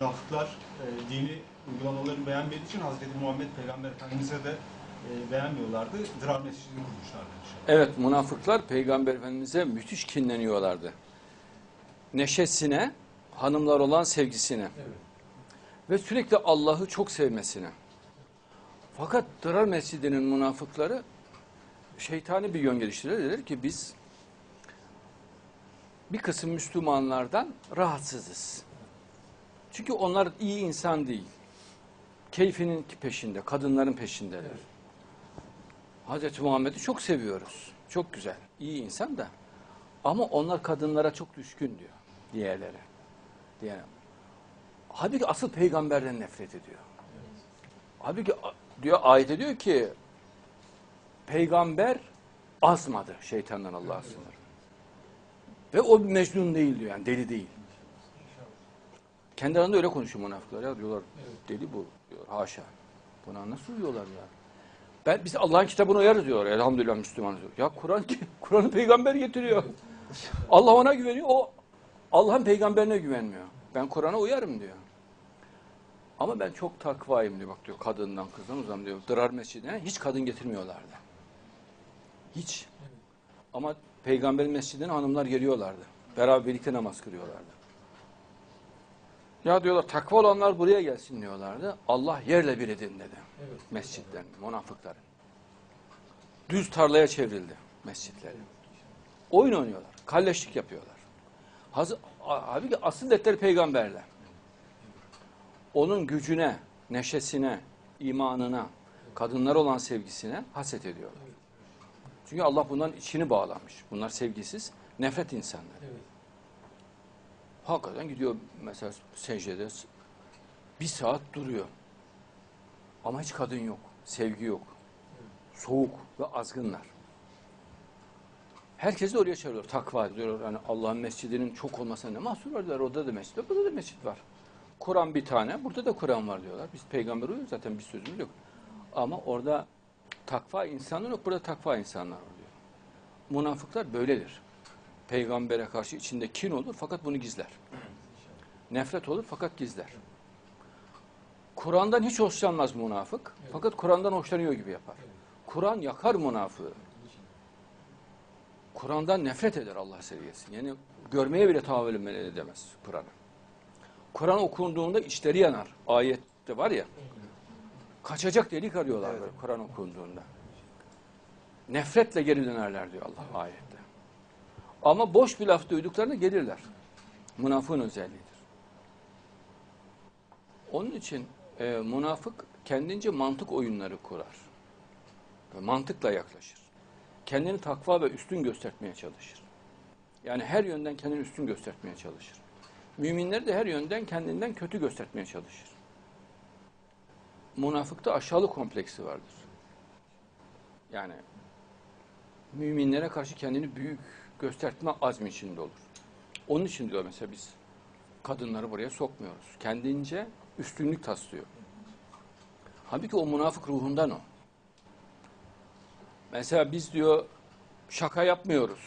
Münafıklar e, dini uygulamalarını beğenmediği için Hazreti Muhammed Peygamber Efendimiz'e de e, beğenmiyorlardı. Dırar Mescidini kurmuşlardı. Evet münafıklar Peygamber Efendimiz'e müthiş kinleniyorlardı. Neşesine, hanımlar olan sevgisine ve sürekli Allah'ı çok sevmesine. Fakat Dırar Mescidi'nin münafıkları şeytani bir yön geliştirirler. Dediler ki biz bir kısım Müslümanlardan rahatsızız. Çünkü onlar iyi insan değil. Keyfinin peşinde, kadınların peşindeler. Hazreti Muhammed'i çok seviyoruz. Çok güzel. iyi insan da. Ama onlar kadınlara çok düşkün diyor. Diğerleri. Diğer. Halbuki asıl peygamberden nefret ediyor. Halbuki a- diyor ayet diyor ki peygamber azmadı şeytandan Allah'a sınır. Ve o mecnun değil diyor yani deli değil. Kendi aralarında öyle konuşuyor münafıklar ya diyorlar deli bu diyor haşa. Buna nasıl uyuyorlar ya? Ben biz Allah'ın kitabına uyarız diyor. Elhamdülillah Müslümanız diyor. Ya Kur'an Kur'an'ı peygamber getiriyor. Allah ona güveniyor. O Allah'ın peygamberine güvenmiyor. Ben Kur'an'a uyarım diyor. Ama ben çok takvayım diyor. Bak diyor kadından kızdan uzam diyor. Dırar mescidine hiç kadın getirmiyorlardı. Hiç. Ama peygamberin mescidine hanımlar geliyorlardı. Beraber birlikte namaz kılıyorlardı. Ya diyorlar takva olanlar buraya gelsin diyorlardı. Allah yerle bir edin dedi. Mescitten, münafıkların. Düz tarlaya çevrildi mescitleri. Oyun oynuyorlar, kalleşlik yapıyorlar. Hazır, halbuki asıl dertleri peygamberle. Onun gücüne, neşesine, imanına, kadınlara olan sevgisine haset ediyorlar. Çünkü Allah bunların içini bağlamış. Bunlar sevgisiz, nefret insanları. Hakikaten gidiyor mesela secdede bir saat duruyor. Ama hiç kadın yok, sevgi yok. Soğuk ve azgınlar. Herkesi de oraya çağırıyor. Takva diyorlar. Yani Allah'ın mescidinin çok olmasına ne mahsur var diyorlar. Orada da mescid var, burada da mescid var. Kur'an bir tane, burada da Kur'an var diyorlar. Biz peygamber uyuyoruz zaten bir sözümüz yok. Ama orada takva insanlar yok, burada takva insanlar diyor. Münafıklar böyledir. Peygambere karşı içinde kin olur fakat bunu gizler. Nefret olur fakat gizler. Kur'an'dan hiç hoşlanmaz münafık. Fakat Kur'an'dan hoşlanıyor gibi yapar. Kur'an yakar münafığı. Kur'an'dan nefret eder Allah seviyesi. Yani görmeye bile tahammül edemez Kur'an'ı. Kur'an okunduğunda içleri yanar. Ayette var ya. Kaçacak delik arıyorlar böyle Kur'an okunduğunda. Nefretle geri dönerler diyor Allah ayette. Ama boş bir laf duyduklarında gelirler. Münafığın özelliğidir. Onun için e, münafık kendince mantık oyunları kurar. Ve mantıkla yaklaşır. Kendini takva ve üstün göstermeye çalışır. Yani her yönden kendini üstün göstermeye çalışır. Müminler de her yönden kendinden kötü göstermeye çalışır. Münafıkta aşağılık kompleksi vardır. Yani müminlere karşı kendini büyük gösterme azmi içinde olur. Onun için diyor mesela biz kadınları buraya sokmuyoruz. Kendince üstünlük taslıyor. Halbuki o münafık ruhundan o. Mesela biz diyor şaka yapmıyoruz.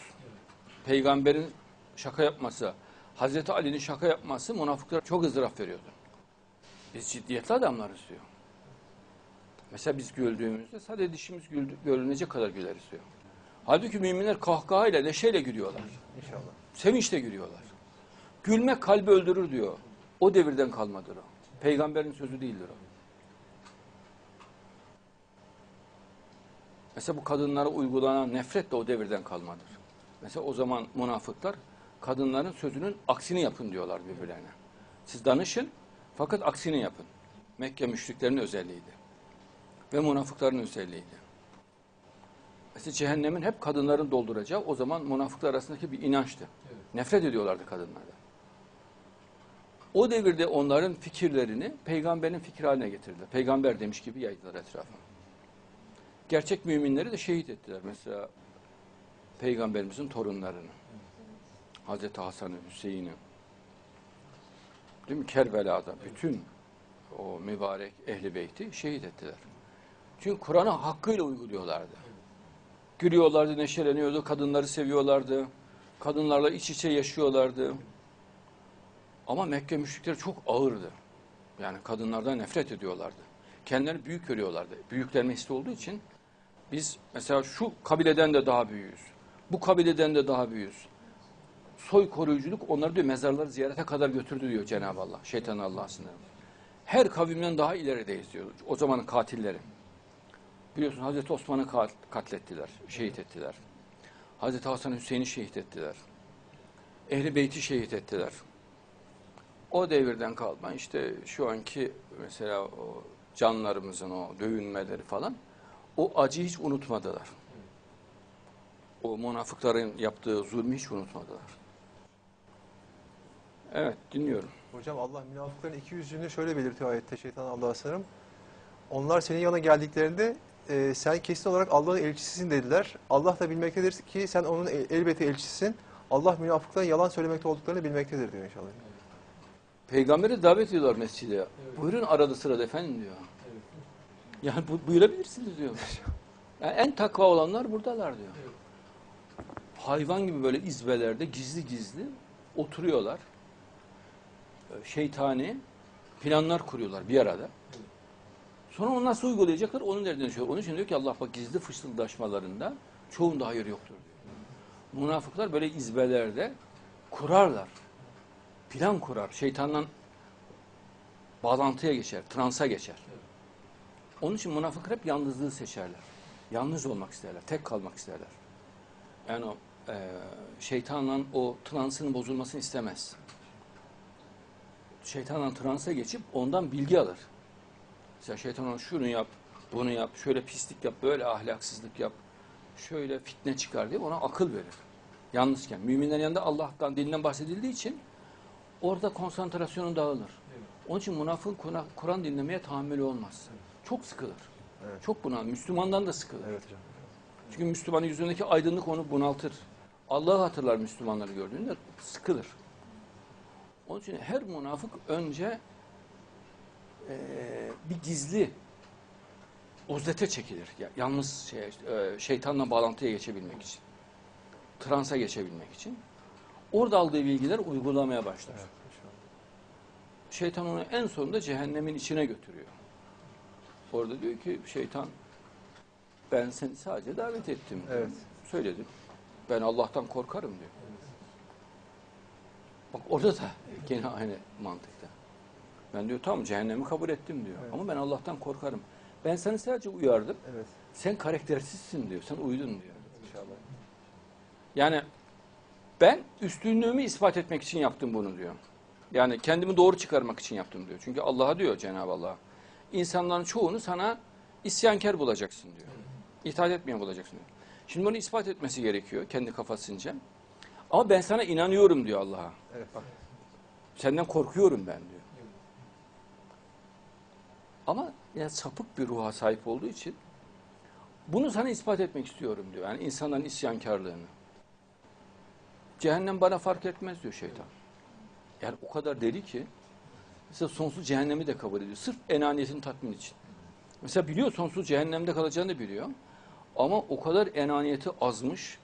Peygamberin şaka yapması, Hazreti Ali'nin şaka yapması münafıklara çok ızdırap veriyordu. Biz ciddiyetli adamlarız diyor. Mesela biz güldüğümüzde sadece dişimiz güldü, görünecek kadar güleriz diyor. Halbuki müminler kahkahayla, neşeyle gülüyorlar. İnşallah. Sevinçle gülüyorlar. Gülmek kalbi öldürür diyor. O devirden kalmadır o. Peygamberin sözü değildir o. Mesela bu kadınlara uygulanan nefret de o devirden kalmadır. Mesela o zaman münafıklar kadınların sözünün aksini yapın diyorlar birbirlerine. Siz danışın fakat aksini yapın. Mekke müşriklerinin özelliğiydi. Ve münafıkların özelliğiydi. Mesela cehennemin hep kadınların dolduracağı o zaman münafıklar arasındaki bir inançtı. Nefret ediyorlardı kadınlardan. O devirde onların fikirlerini peygamberin fikri haline getirdiler. Peygamber demiş gibi yaydılar etrafa. Gerçek müminleri de şehit ettiler. Mesela peygamberimizin torunlarını. Hazreti Hasan'ı, Hüseyin'i. Değil mi? Kerbela'da bütün o mübarek ehli beyti şehit ettiler. Çünkü Kur'an'ı hakkıyla uyguluyorlardı. Gülüyorlardı, neşeleniyordu, kadınları seviyorlardı. Kadınlarla iç içe yaşıyorlardı. Ama Mekke müşrikleri çok ağırdı. Yani kadınlardan nefret ediyorlardı. Kendilerini büyük görüyorlardı. Büyüklenme hissi olduğu için biz mesela şu kabileden de daha büyüğüz. Bu kabileden de daha büyüğüz. Soy koruyuculuk onları diyor mezarları ziyarete kadar götürdü diyor Cenab-ı Allah. Şeytan Allah'a sınırı. Her kavimden daha ilerideyiz diyor. O zamanın katilleri. Biliyorsun Hazreti Osman'ı kat- katlettiler, şehit ettiler. Hazreti Hasan Hüseyin'i şehit ettiler. Ehli Beyt'i şehit ettiler. O devirden kalma işte şu anki mesela o canlarımızın o dövünmeleri falan o acıyı hiç unutmadılar. O münafıkların yaptığı zulmü hiç unutmadılar. Evet dinliyorum. Hocam Allah münafıkların iki yüzünü şöyle belirtiyor ayette şeytan Allah'a sanırım. Onlar senin yanına geldiklerinde e, sen kesin olarak Allah'ın elçisisin dediler. Allah da bilmektedir ki sen onun el- elbette elçisisin. Allah münafıkların yalan söylemekte olduklarını bilmektedir diyor inşallah. Peygamberi davet ediyorlar mescide. Buyurun arada sırada efendim diyor. Yani bu, buyurabilirsiniz diyor. Yani en takva olanlar buradalar diyor. Hayvan gibi böyle izbelerde gizli gizli oturuyorlar. Şeytani planlar kuruyorlar bir arada. Sonra onu nasıl uygulayacaklar onun derdine düşüyor. Onun için diyor ki Allah bak gizli fısıldaşmalarında çoğunda hayır yoktur diyor. Münafıklar böyle izbelerde kurarlar plan kurar. Şeytandan bağlantıya geçer, transa geçer. Onun için münafıklar hep yalnızlığı seçerler. Yalnız olmak isterler, tek kalmak isterler. Yani o e, şeytanla o transın bozulmasını istemez. Şeytanla transa geçip ondan bilgi alır. Mesela şeytan ona şunu yap, bunu yap, şöyle pislik yap, böyle ahlaksızlık yap, şöyle fitne çıkar diye ona akıl verir. Yalnızken. Müminlerin yanında Allah'tan, dilinden bahsedildiği için orada konsantrasyonun dağılır. Onun için münafığın Kur'an- dinlemeye tahammülü olmaz. Çok sıkılır. Evet. Çok bunal. Müslümandan da sıkılır. Evet hocam. Çünkü Müslümanın yüzündeki aydınlık onu bunaltır. Allah'ı hatırlar Müslümanları gördüğünde sıkılır. Onun için her münafık önce eee, bir gizli uzlete çekilir. Ya- Yalnız şey, eee, şeytanla bağlantıya geçebilmek için. Transa geçebilmek için. Orada aldığı bilgiler uygulamaya başlar. Evet. Şeytan onu en sonunda cehennemin içine götürüyor. Orada diyor ki şeytan ben seni sadece davet ettim. diyor. Evet. Söyledim. Ben Allah'tan korkarım diyor. Bak orada da gene aynı mantıkta. Ben diyor tamam cehennemi kabul ettim diyor. Evet. Ama ben Allah'tan korkarım. Ben seni sadece uyardım. Evet. Sen karaktersizsin diyor. Sen uydun diyor. İnşallah. Yani ben üstünlüğümü ispat etmek için yaptım bunu diyor. Yani kendimi doğru çıkarmak için yaptım diyor. Çünkü Allah'a diyor Cenab-ı Allah. İnsanların çoğunu sana isyankar bulacaksın diyor. İtaat etmeyen bulacaksın diyor. Şimdi bunu ispat etmesi gerekiyor kendi kafasınca. Ama ben sana inanıyorum diyor Allah'a. Evet bak. Senden korkuyorum ben diyor. Ama yani sapık bir ruha sahip olduğu için bunu sana ispat etmek istiyorum diyor. Yani insanların isyankarlığını. Cehennem bana fark etmez diyor şeytan. Yani o kadar deli ki mesela sonsuz cehennemi de kabul ediyor. Sırf enaniyetini tatmin için. Mesela biliyor sonsuz cehennemde kalacağını biliyor. Ama o kadar enaniyeti azmış,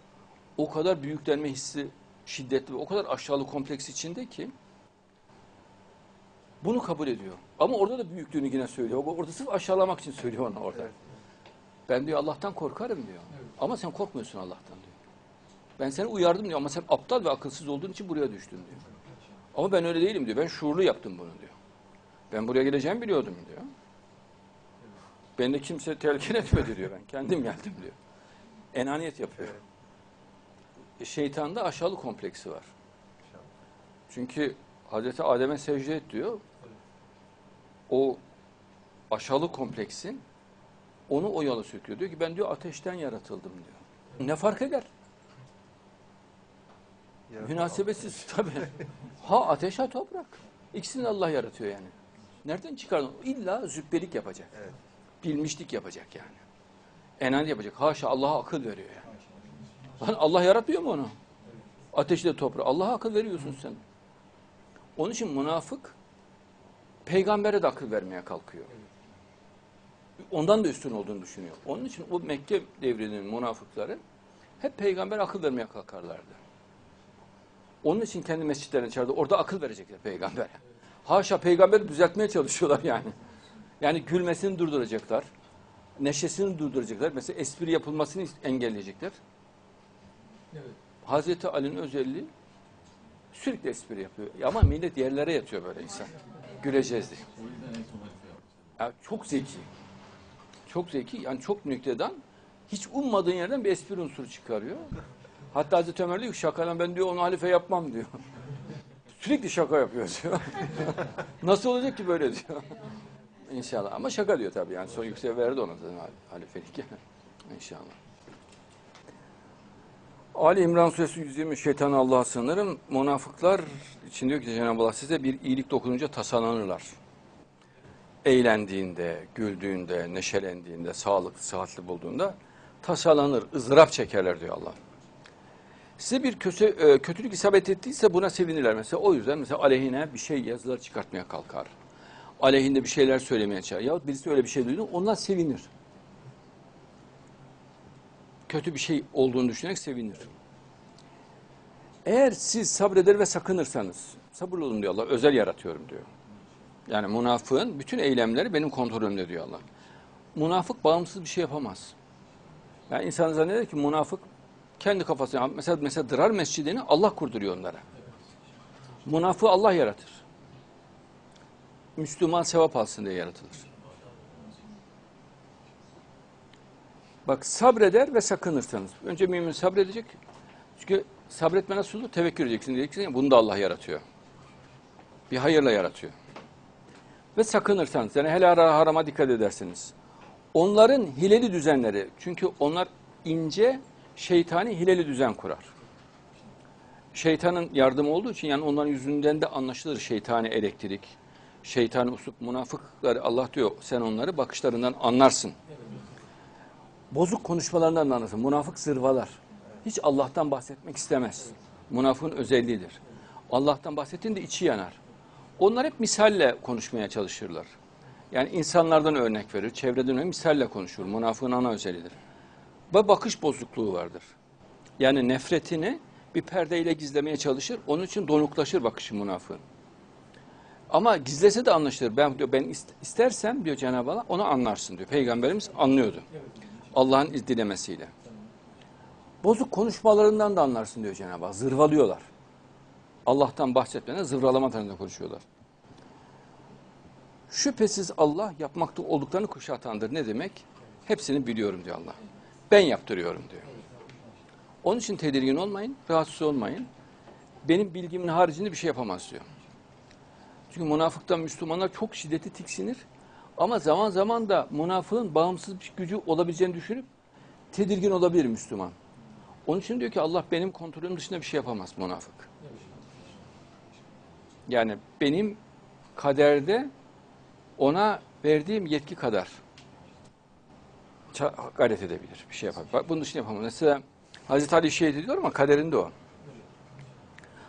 o kadar büyüklenme hissi şiddetli ve o kadar aşağılık kompleks içinde ki bunu kabul ediyor. Ama orada da büyüklüğünü yine söylüyor. Orada sırf aşağılamak için söylüyor ona orada. Evet. Ben diyor Allah'tan korkarım diyor. Ama sen korkmuyorsun Allah'tan diyor. Ben seni uyardım diyor ama sen aptal ve akılsız olduğun için buraya düştün diyor. Ama ben öyle değilim diyor. Ben şuurlu yaptım bunu diyor. Ben buraya geleceğimi biliyordum diyor. Beni de kimse telkin etmedi diyor ben. Kendim geldim diyor. Enaniyet yapıyor. E, şeytanda aşağılık kompleksi var. Çünkü Hazreti Adem'e secde et diyor. O aşağılık kompleksin onu o yola söküyor. Diyor ki ben diyor ateşten yaratıldım diyor. Ne fark eder? Yaratan Münasebetsiz tabii. Ha ateş ha toprak. İkisini de Allah yaratıyor yani. Nereden çıkardın? İlla zübbelik yapacak. Evet. Bilmişlik yapacak yani. Enani yapacak. Haşa Allah'a akıl veriyor yani. Lan Allah yaratmıyor mu onu? Ateşle toprağı. Allah'a akıl veriyorsun sen. Onun için münafık peygambere de akıl vermeye kalkıyor. Ondan da üstün olduğunu düşünüyor. Onun için o Mekke devrinin münafıkları hep peygamber akıl vermeye kalkarlardı. Onun için kendi mescitlerine çağırdı. Orada akıl verecekler peygambere. Haşa peygamberi düzeltmeye çalışıyorlar yani. Yani gülmesini durduracaklar. Neşesini durduracaklar. Mesela espri yapılmasını engelleyecekler. Evet. Hazreti Ali'nin özelliği sürekli espri yapıyor. Ama millet yerlere yatıyor böyle insan. Güleceğiz diye. Ya çok zeki. Çok zeki. Yani çok nüktedan. Hiç ummadığın yerden bir espri unsuru çıkarıyor. Hatta Hazreti Ömer diyor ki şakadan ben diyor onu halife yapmam diyor. Sürekli şaka yapıyor diyor. Nasıl olacak ki böyle diyor. İnşallah. Ama şaka diyor tabii yani. Son yüksek verdi ona zaten hal- halifelik. İnşallah. Ali İmran Suresi 120 şeytan Allah'a sığınırım. Münafıklar için diyor ki Cenab-ı Allah size bir iyilik dokununca tasalanırlar. Eğlendiğinde, güldüğünde, neşelendiğinde, sağlıklı, sıhhatli bulduğunda tasalanır, ızdırap çekerler diyor Allah. Size bir kötü, e, kötülük isabet ettiyse buna sevinirler. Mesela o yüzden mesela aleyhine bir şey yazılar çıkartmaya kalkar. Aleyhinde bir şeyler söylemeye çalışır. Yahut birisi öyle bir şey duydu, ondan sevinir. Kötü bir şey olduğunu düşünerek sevinir. Eğer siz sabreder ve sakınırsanız, sabırlı olun diyor Allah, özel yaratıyorum diyor. Yani münafığın bütün eylemleri benim kontrolümde diyor Allah. Münafık bağımsız bir şey yapamaz. Yani insan zanneder ki münafık kendi kafasına, mesela, mesela Dırar Mescidini Allah kurduruyor onlara. Münafığı Allah yaratır. Müslüman sevap alsın diye yaratılır. Bak sabreder ve sakınırsanız. Önce mümin sabredecek. Çünkü sabretme nasıl olur? Tevekkül edeceksin. Diyeceksin bunu da Allah yaratıyor. Bir hayırla yaratıyor. Ve sakınırsanız yani helal harama dikkat edersiniz. Onların hileli düzenleri çünkü onlar ince şeytani hileli düzen kurar. Şeytanın yardımı olduğu için yani onların yüzünden de anlaşılır şeytani elektrik, şeytani usup münafıkları Allah diyor sen onları bakışlarından anlarsın. Bozuk konuşmalarından da anlarsın. Münafık zırvalar. Hiç Allah'tan bahsetmek istemez. Münafığın özelliğidir. Allah'tan bahsettiğinde içi yanar. Onlar hep misalle konuşmaya çalışırlar. Yani insanlardan örnek verir, çevreden örnek misalle konuşur. Münafığın ana özelliğidir. Ve bakış bozukluğu vardır. Yani nefretini bir perdeyle gizlemeye çalışır. Onun için donuklaşır bakışı münafığın. Ama gizlese de anlaşılır. Ben diyor ben ist- istersem diyor Cenab-ı Allah onu anlarsın diyor. Peygamberimiz anlıyordu. Allah'ın dilemesiyle. Bozuk konuşmalarından da anlarsın diyor Cenab-ı Allah. Zırvalıyorlar. Allah'tan bahsetmeden zırvalama tarzında konuşuyorlar. Şüphesiz Allah yapmakta olduklarını kuşatandır. Ne demek? Hepsini biliyorum diyor Allah. Ben yaptırıyorum diyor. Onun için tedirgin olmayın, rahatsız olmayın. Benim bilgimin haricinde bir şey yapamaz diyor. Çünkü münafıktan Müslümanlar çok şiddeti tiksinir. Ama zaman zaman da münafığın bağımsız bir gücü olabileceğini düşünüp tedirgin olabilir Müslüman. Onun için diyor ki Allah benim kontrolüm dışında bir şey yapamaz münafık. Yani benim kaderde ona verdiğim yetki kadar gayret edebilir. Bir şey yapar. Bak bunun dışında yapamaz. Mesela Hazreti Ali şehit ediyor ama kaderinde o.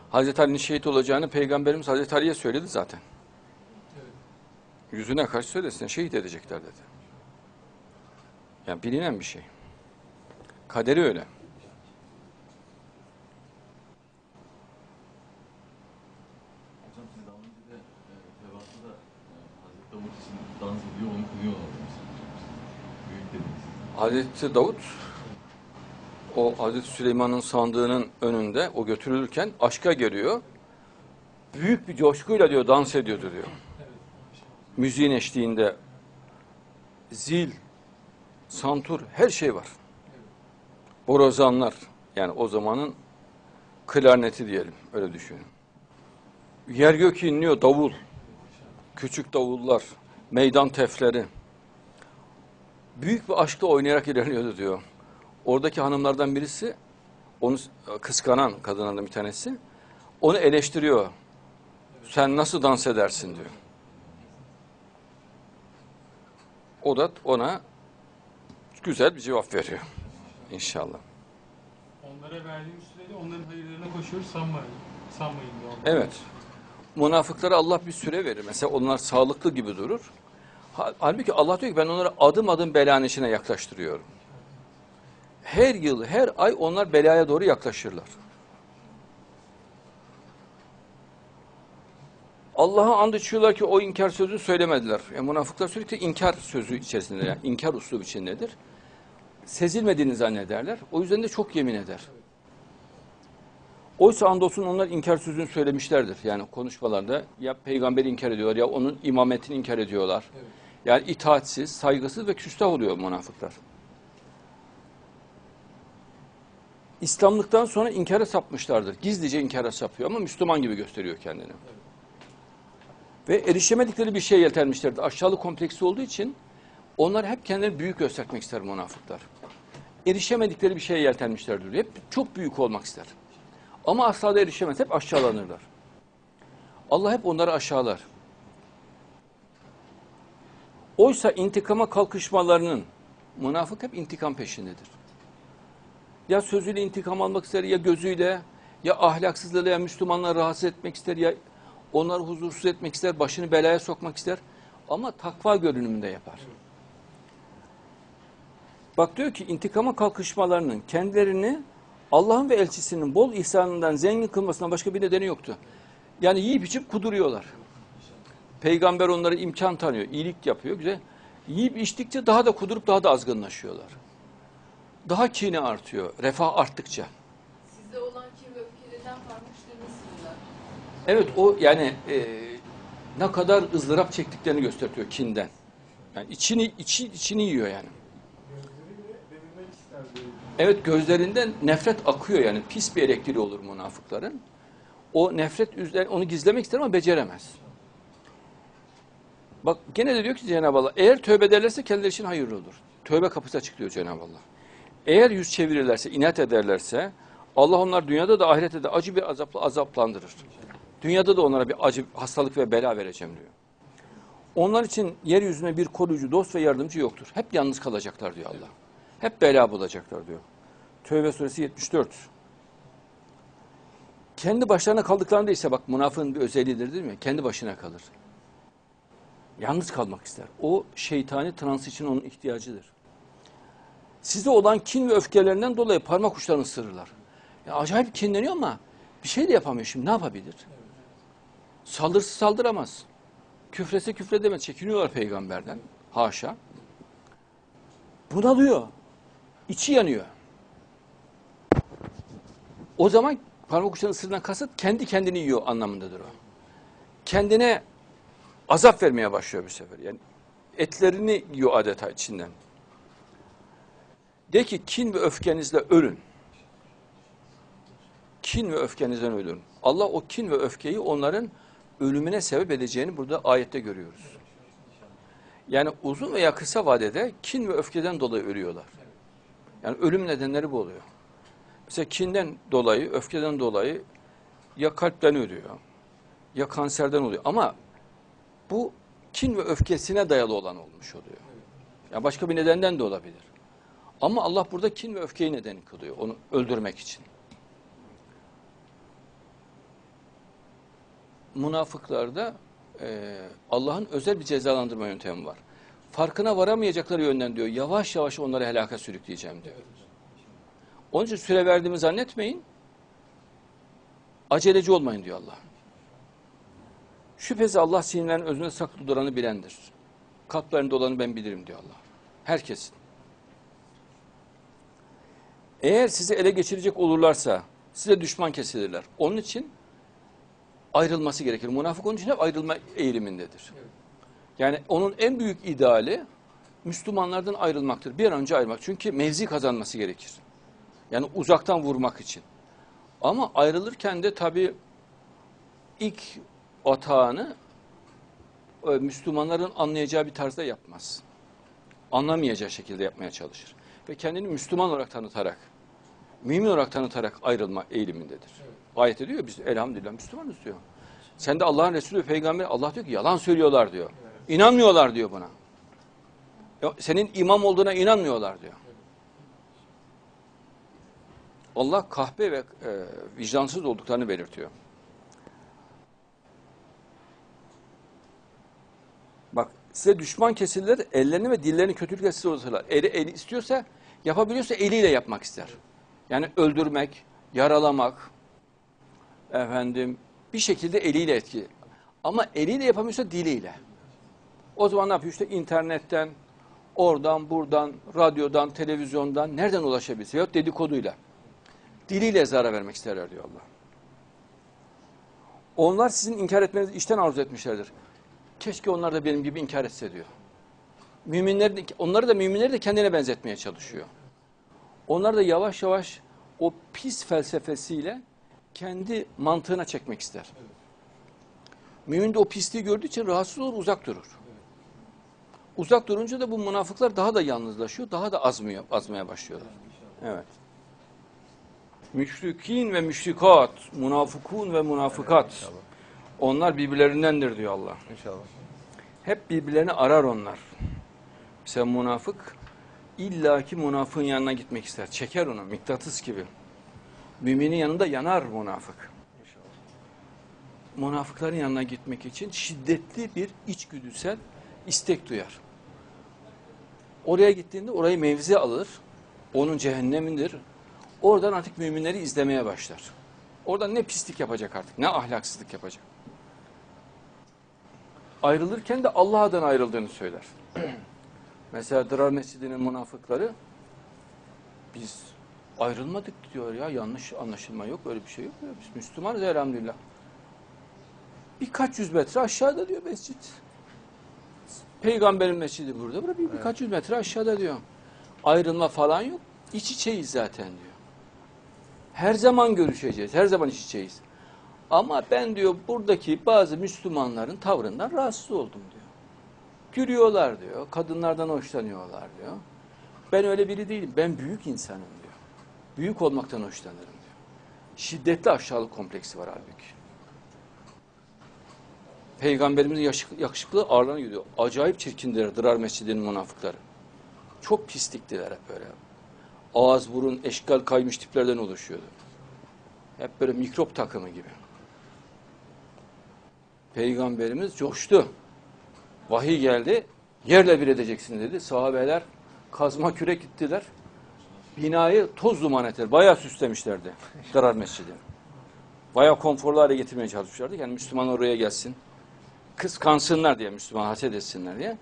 Hazreti Ali'nin şehit olacağını Peygamberimiz Hazreti Ali'ye söyledi zaten. Yüzüne karşı söylesin, şehit edecekler dedi. Yani bilinen bir şey. Kaderi öyle. Hocam siz daha önce de e, Tevat'ta da e, Hazreti Davut için dans ediyor, onu kınıyorlar demiştiniz. Büyük dediniz. Hazreti Davut o Hazreti Süleyman'ın sandığının önünde o götürülürken aşka geliyor. Büyük bir coşkuyla diyor dans ediyordu diyor. Müziğin eşliğinde zil, santur her şey var. Borazanlar yani o zamanın klarneti diyelim öyle düşünün. Yer gök inliyor davul. Küçük davullar, meydan tefleri büyük bir aşkla oynayarak ilerliyordu diyor. Oradaki hanımlardan birisi, onu kıskanan kadınlardan bir tanesi, onu eleştiriyor. Sen nasıl dans edersin diyor. O da ona güzel bir cevap veriyor. İnşallah. Onlara verdiğim sürede onların hayırlarına koşuyoruz sanmayın. Sanmayın diyor. Evet. Münafıklara Allah bir süre verir. Mesela onlar sağlıklı gibi durur. Ha- Halbuki Allah diyor ki ben onları adım adım belanın içine yaklaştırıyorum. Her yıl, her ay onlar belaya doğru yaklaşırlar. Allah'a and içiyorlar ki o inkar sözü söylemediler. Yani münafıklar sürekli inkar sözü içerisinde, yani inkar uslubu içindedir. Sezilmediğini zannederler. O yüzden de çok yemin eder. Oysa andolsun onlar inkar sözünü söylemişlerdir. Yani konuşmalarda ya peygamberi inkar ediyorlar ya onun imametini inkar ediyorlar. Yani itaatsiz, saygısız ve küstah oluyor münafıklar. İslamlıktan sonra inkara sapmışlardır. Gizlice inkara sapıyor ama Müslüman gibi gösteriyor kendini. Ve erişemedikleri bir şeye yeltenmişlerdir. Aşağılık kompleksi olduğu için onlar hep kendilerini büyük göstermek ister münafıklar. Erişemedikleri bir şeye yeltenmişlerdir. Hep çok büyük olmak ister. Ama asla da erişemez. Hep aşağılanırlar. Allah hep onları aşağılar. Oysa intikama kalkışmalarının münafık hep intikam peşindedir. Ya sözüyle intikam almak ister ya gözüyle ya ahlaksızlığıyla ya Müslümanları rahatsız etmek ister ya onları huzursuz etmek ister, başını belaya sokmak ister ama takva görünümünde yapar. Bak diyor ki intikama kalkışmalarının kendilerini Allah'ın ve elçisinin bol ihsanından zengin kılmasından başka bir nedeni yoktu. Yani yiyip içip kuduruyorlar. Peygamber onlara imkan tanıyor, iyilik yapıyor, güzel. Yiyip içtikçe daha da kudurup daha da azgınlaşıyorlar. Daha kini artıyor, refah arttıkça. Sizde olan kim ve öfkelerinden parmışlarınızsınlar. Evet o yani e, ne kadar ızdırap çektiklerini gösteriyor kinden. Yani içini içi, içini yiyor yani. Evet gözlerinden nefret akıyor yani pis bir elektriği olur münafıkların. O nefret üzerine onu gizlemek ister ama beceremez. Bak gene de diyor ki Cenab-ı Allah eğer tövbe ederlerse kendileri için hayırlı olur. Tövbe kapısı açık diyor Cenab-ı Allah. Eğer yüz çevirirlerse, inat ederlerse Allah onlar dünyada da ahirette de acı bir azapla azaplandırır. Dünyada da onlara bir acı, hastalık ve bela vereceğim diyor. Onlar için yeryüzüne bir koruyucu, dost ve yardımcı yoktur. Hep yalnız kalacaklar diyor Allah. Hep bela bulacaklar diyor. Tövbe suresi 74. Kendi başlarına kaldıklarında ise bak münafığın bir özelliğidir değil mi? Kendi başına kalır. Yalnız kalmak ister. O şeytani trans için onun ihtiyacıdır. Size olan kin ve öfkelerinden dolayı parmak uçlarını ısırırlar. Ya acayip kinleniyor ama bir şey de yapamıyor şimdi ne yapabilir? Saldırsı saldıramaz. Küfrese küfredemez. Çekiniyorlar peygamberden. Haşa. Bunalıyor. İçi yanıyor. O zaman parmak uçlarının ısırından kasıt kendi kendini yiyor anlamındadır o. Kendine azap vermeye başlıyor bir sefer. Yani etlerini yiyor adeta içinden. De ki kin ve öfkenizle ölün. Kin ve öfkenizden ölün. Allah o kin ve öfkeyi onların ölümüne sebep edeceğini burada ayette görüyoruz. Yani uzun veya kısa vadede kin ve öfkeden dolayı ölüyorlar. Yani ölüm nedenleri bu oluyor. Mesela kinden dolayı, öfkeden dolayı ya kalpten ölüyor, ya kanserden oluyor. Ama bu kin ve öfkesine dayalı olan olmuş oluyor. Ya başka bir nedenden de olabilir. Ama Allah burada kin ve öfkeyi neden kılıyor, onu öldürmek için. Münafıklarda e, Allah'ın özel bir cezalandırma yöntemi var. Farkına varamayacakları yönden diyor, yavaş yavaş onları helaka sürükleyeceğim diyor. Onun için süre verdiğimi zannetmeyin. Aceleci olmayın diyor Allah. Şüphesiz Allah sinirlerin özünde saklı duranı bilendir. Kalplerinde olanı ben bilirim diyor Allah. Herkesin. Eğer sizi ele geçirecek olurlarsa size düşman kesilirler. Onun için ayrılması gerekir. Münafık onun için hep ayrılma eğilimindedir. Yani onun en büyük ideali Müslümanlardan ayrılmaktır. Bir an önce ayrılmak. Çünkü mevzi kazanması gerekir. Yani uzaktan vurmak için. Ama ayrılırken de tabii ilk atağını e, Müslümanların anlayacağı bir tarzda yapmaz. Anlamayacağı şekilde yapmaya çalışır. Ve kendini Müslüman olarak tanıtarak, mümin olarak tanıtarak ayrılma eğilimindedir. Ayette diyor biz elhamdülillah Müslümanız diyor. Sen de Allah'ın Resulü Peygamber Allah diyor ki yalan söylüyorlar diyor. İnanmıyorlar diyor buna. Senin imam olduğuna inanmıyorlar diyor. Allah kahpe ve e, vicdansız olduklarını belirtiyor. Bak size düşman kesilirler, ellerini ve dillerini kötülükle size uzatırlar. Eli, eli istiyorsa, yapabiliyorsa eliyle yapmak ister. Yani öldürmek, yaralamak, efendim bir şekilde eliyle etki. Ama eliyle yapamıyorsa diliyle. O zaman ne yapıyor? İşte internetten, oradan, buradan, radyodan, televizyondan nereden ulaşabilirse yok dedikoduyla. Diliyle zarar vermek isterler diyor Allah. Onlar sizin inkar etmenizi işten arzu etmişlerdir. Keşke onlar da benim gibi inkar etse diyor. Müminler de, onları da müminleri de kendine benzetmeye çalışıyor. Onlar da yavaş yavaş o pis felsefesiyle kendi mantığına çekmek ister. Mümin de o pisliği gördüğü için rahatsız olur, uzak durur. Uzak durunca da bu münafıklar daha da yalnızlaşıyor, daha da azmıyor, azmaya başlıyorlar. Evet. Müşrikin ve müşrikat, münafıkun ve münafıkat. Onlar birbirlerindendir diyor Allah. İnşallah. Hep birbirlerini arar onlar. Mesela münafık illaki münafığın yanına gitmek ister. Çeker onu mıknatıs gibi. Müminin yanında yanar münafık. Münafıkların yanına gitmek için şiddetli bir içgüdüsel istek duyar. Oraya gittiğinde orayı mevzi alır. Onun cehennemindir. Oradan artık müminleri izlemeye başlar. Oradan ne pislik yapacak artık, ne ahlaksızlık yapacak. Ayrılırken de Allah'tan ayrıldığını söyler. Mesela Dırar Mescidi'nin münafıkları biz ayrılmadık diyor ya yanlış anlaşılma yok öyle bir şey yok. ya. Biz Müslümanız elhamdülillah. Birkaç yüz metre aşağıda diyor mescit. Peygamberin mescidi burada. Burada bir, birkaç yüz metre aşağıda diyor. Ayrılma falan yok. İç içeyiz zaten diyor. Her zaman görüşeceğiz. Her zaman iç içeyiz. Ama ben diyor buradaki bazı Müslümanların tavrından rahatsız oldum diyor. Gülüyorlar diyor. Kadınlardan hoşlanıyorlar diyor. Ben öyle biri değilim. Ben büyük insanım diyor. Büyük olmaktan hoşlanırım diyor. Şiddetli aşağılık kompleksi var halbuki. Peygamberimizin yakışıklı, ağırlarına gidiyor. Acayip çirkindir Dırar Mescidi'nin münafıkları. Çok pisliktiler hep böyle. Ağız, burun, eşkal kaymış tiplerden oluşuyordu. Hep böyle mikrop takımı gibi. Peygamberimiz coştu. Vahiy geldi. Yerle bir edeceksin dedi. Sahabeler kazma kürek gittiler. Binayı toz duman ettiler. Bayağı süslemişlerdi. Dırar Mescidi. Bayağı konforlu hale getirmeye çalışmışlardı. Yani Müslüman oraya gelsin. Kıskansınlar diye Müslüman haset etsinler diye.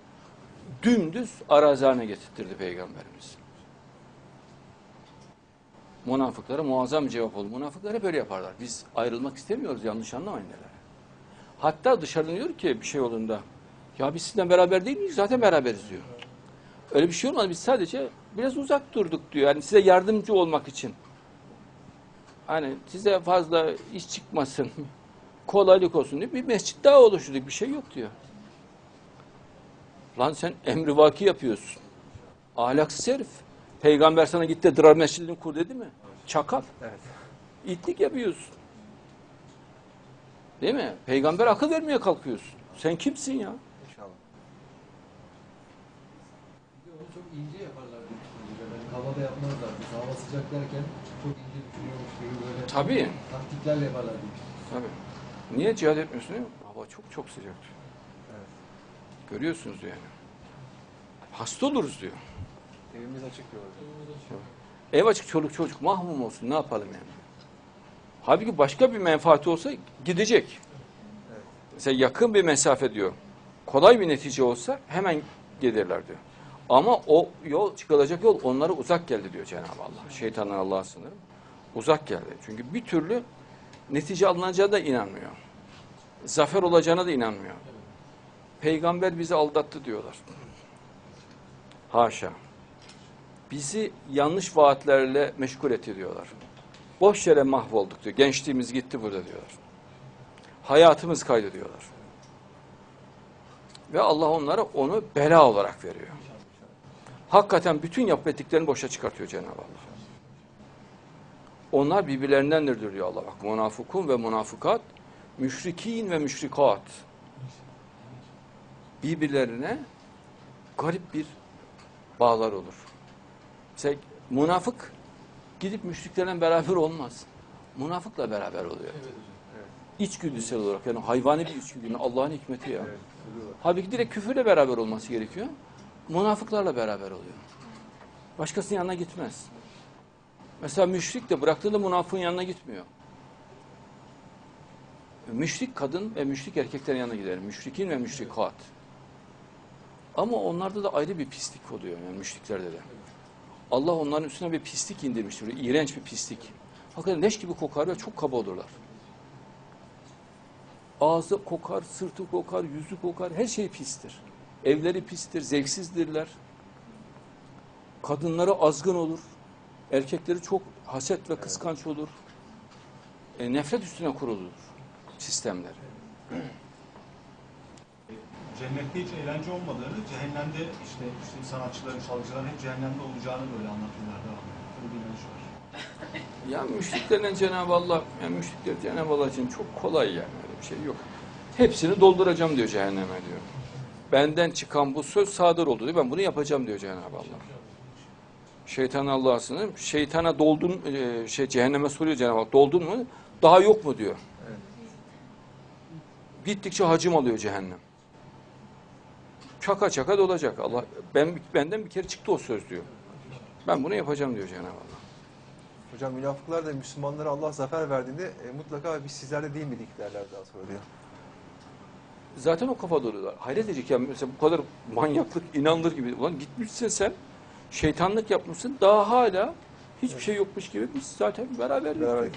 Dümdüz arazi haline getirtirdi Peygamberimiz. Münafıklara muazzam cevap oldu. Münafıklar hep böyle yaparlar. Biz ayrılmak istemiyoruz yanlış anlamayın neler. Hatta dışarıdan diyor ki bir şey olduğunda ya biz sizinle beraber değil miyiz? Zaten beraberiz diyor. Öyle bir şey olmadı. Biz sadece biraz uzak durduk diyor. Yani size yardımcı olmak için. Hani size fazla iş çıkmasın, kolaylık olsun diye bir mescit daha oluşturduk. Bir şey yok diyor. Lan sen emri vaki yapıyorsun. Ahlaksız herif. Peygamber sana git de Dırar Mescidini kur dedi mi? Çakal. Evet. İtlik yapıyorsun. Değil mi? Peygamber akıl vermeye kalkıyorsun. Sen kimsin ya? İnşallah. Onu çok ince yaparlar. Yani havada yapmazlar. Biz hava sıcak derken çok ince düşünüyormuş gibi böyle Tabii. taktiklerle yaparlar. Tabii. Niye cihad etmiyorsun? Hava çok çok sıcak. Evet. Görüyorsunuz diyor yani. Hasta oluruz diyor. Evimiz açık diyorlar. Ev açık çoluk çocuk mahmum olsun ne yapalım yani. Halbuki başka bir menfaati olsa gidecek. Mesela yakın bir mesafe diyor. Kolay bir netice olsa hemen gelirler diyor. Ama o yol çıkılacak yol onlara uzak geldi diyor Cenab-ı Allah. Şeytandan Allah'a sınırım. Uzak geldi. Çünkü bir türlü netice alınacağına da inanmıyor. Zafer olacağına da inanmıyor. Peygamber bizi aldattı diyorlar. Haşa. Bizi yanlış vaatlerle meşgul etti diyorlar. Boş yere mahvolduk diyor. Gençliğimiz gitti burada diyorlar. Hayatımız kaydı diyorlar. Ve Allah onlara onu bela olarak veriyor. Hakikaten bütün yapıp ettiklerini boşa çıkartıyor Cenab-ı Allah. Onlar birbirlerindendir diyor Allah. Bak münafıkun ve münafıkat, müşrikin ve müşrikat. Birbirlerine garip bir bağlar olur. Mesela münafık gidip müşriklerle beraber olmaz. Münafıkla beraber oluyor. Evet. İçgüdüsel olarak yani hayvani bir içgüdü. Allah'ın hikmeti ya. Evet. Halbuki direkt küfürle beraber olması gerekiyor. Münafıklarla beraber oluyor. Başkasının yanına gitmez. Mesela müşrik de bıraktığında münafığın yanına gitmiyor. müşrik kadın ve müşrik erkeklerin yanına gider. Müşrikin ve müşrikat. Ama onlarda da ayrı bir pislik oluyor yani müşriklerde de. Allah onların üstüne bir pislik indirmiştir. Böyle iğrenç bir pislik. Hakikaten leş gibi kokar ve çok kaba olurlar. Ağzı kokar, sırtı kokar, yüzü kokar, her şey pistir. Evleri pistir, zevksizdirler. Kadınları azgın olur. Erkekleri çok haset ve kıskanç olur. E, nefret üstüne kurulur sistemler. Cennette hiç eğlence olmadığını, cehennemde işte, işte sanatçıların, şarkıcıların hep cehennemde olacağını böyle anlatıyorlar. devamlı. Böyle bir inanış var. Ya müşriklerle Cenab-ı Allah, yani müşrikler Cenab-ı Allah için çok kolay yani öyle bir şey yok. Hepsini dolduracağım diyor cehenneme diyor. Benden çıkan bu söz sadır oldu diyor. Ben bunu yapacağım diyor Cenab-ı Allah. Şeytan Allah'a. Şeytana doldun, e, şey cehenneme soruyor Cenab-ı Allah. Doldun mu? Daha yok mu diyor. Evet. Gittikçe hacim alıyor cehennem. Çaka çaka dolacak. Allah ben benden bir kere çıktı o söz diyor. Ben bunu yapacağım diyor Cenab-ı Allah. Hocam münafıklar da Müslümanlara Allah zafer verdiğinde e, mutlaka biz sizlerde değil miydik derler daha sonra diyor. Zaten o kafada oluyorlar. Hayret edecek ya mesela bu kadar manyaklık inanılır gibi. Ulan gitmişsin sen şeytanlık yapmışsın daha hala hiçbir şey yokmuş gibi biz zaten beraber Beraber evet.